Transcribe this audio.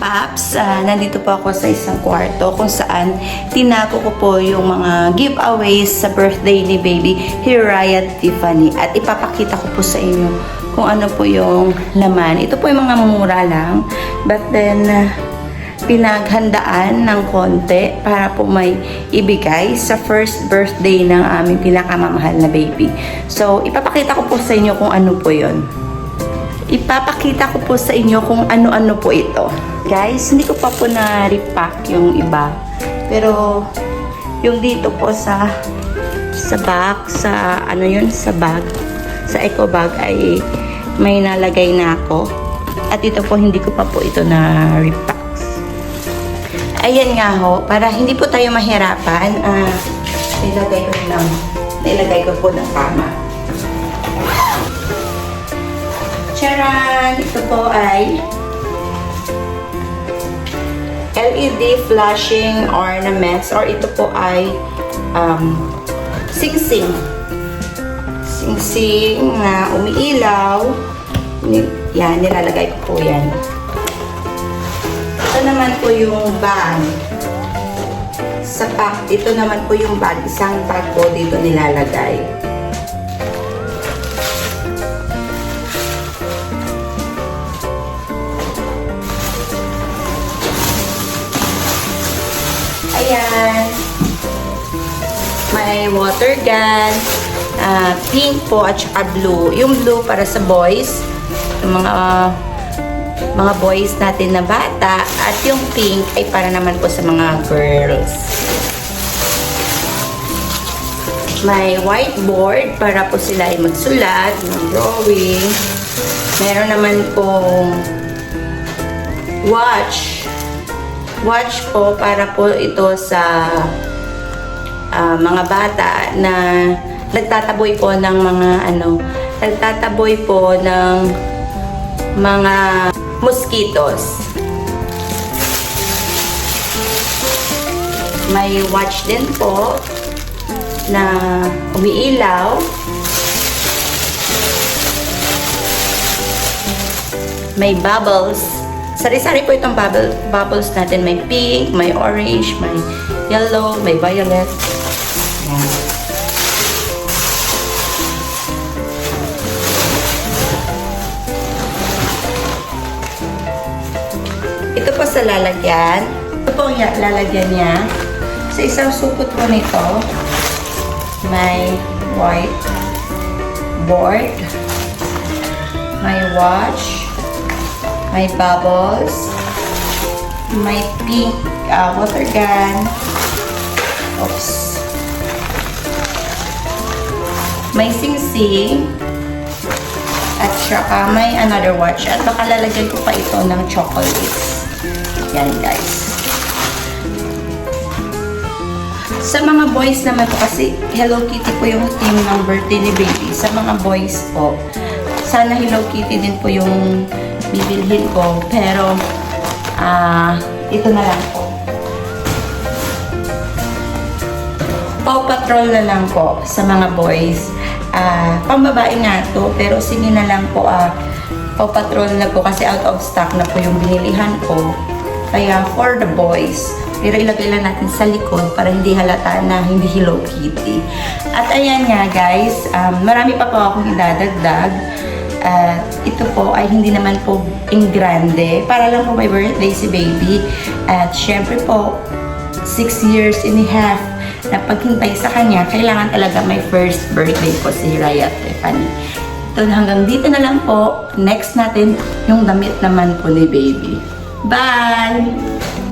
ah, nandito po ako sa isang kwarto kung saan tinago ko po yung mga giveaways sa birthday ni baby Hiraya Tiffany. At ipapakita ko po sa inyo kung ano po yung laman. Ito po yung mga mura lang. But then, ah, pinaghandaan ng konti para po may ibigay sa first birthday ng aming pinakamamahal na baby. So, ipapakita ko po sa inyo kung ano po yon. Ipapakita ko po sa inyo kung ano-ano po ito. Guys, hindi ko pa po na-repack yung iba. Pero, yung dito po sa sa bag, sa ano yun, sa bag, sa eco bag ay may nalagay na ako. At ito po, hindi ko pa po ito na-repack. Ayan nga ho, para hindi po tayo mahirapan, ah, nilagay ko lang, nilagay ko po ng tama. Charan! Ito po ay LED flashing ornaments or ito po ay um, sing-sing. Sing-sing na umiilaw. Yan, nilalagay ko po yan. Ito naman po yung bag. Sa pack, ito naman po yung bag. Isang bag po dito nilalagay. Ayan. May water gun, ah, pink po at saka blue. Yung blue para sa boys, yung mga mga boys natin na bata at yung pink ay para naman po sa mga girls. May whiteboard para po sila ay magsulat, ng drawing. Meron naman pong watch. Watch po para po ito sa ah, mga bata na nagtataboy po ng mga ano, nagtataboy po ng mga mosquitoes. May watch din po na umiilaw. May bubbles. Sari-sari po itong bubble, bubbles natin. May pink, may orange, may yellow, may violet. Ito po sa lalagyan. Ito po ang ya- lalagyan niya. Sa isang supot po nito, may white board, may watch, may bubbles, may pink uh, water gun, oops, may sing-sing, at saka may another watch. At baka lalagyan ko pa ito ng chocolates. Yan guys. Sa mga boys naman po, kasi Hello Kitty po yung team ng birthday ni baby. Sa mga boys po, sana Hello Kitty din po yung bibilhin ko. Pero, ah, ito na lang po. Paw Patrol na lang po sa mga boys. Ah, pambabae nga to, pero sige na lang po ah, Paw Patrol na po kasi out of stock na po yung binilihan ko. Kaya for the boys, pero ilagay lang natin sa likod para hindi halata na hindi Hello Kitty. At ayan nga guys, um, marami pa po akong idadagdag. At ito po ay hindi naman po in grande. Para lang po may birthday si baby. At syempre po, 6 years and a half na paghintay sa kanya, kailangan talaga may first birthday po si Raya Tiffany. Ito hanggang dito na lang po. Next natin, yung damit naman po ni baby. Bye!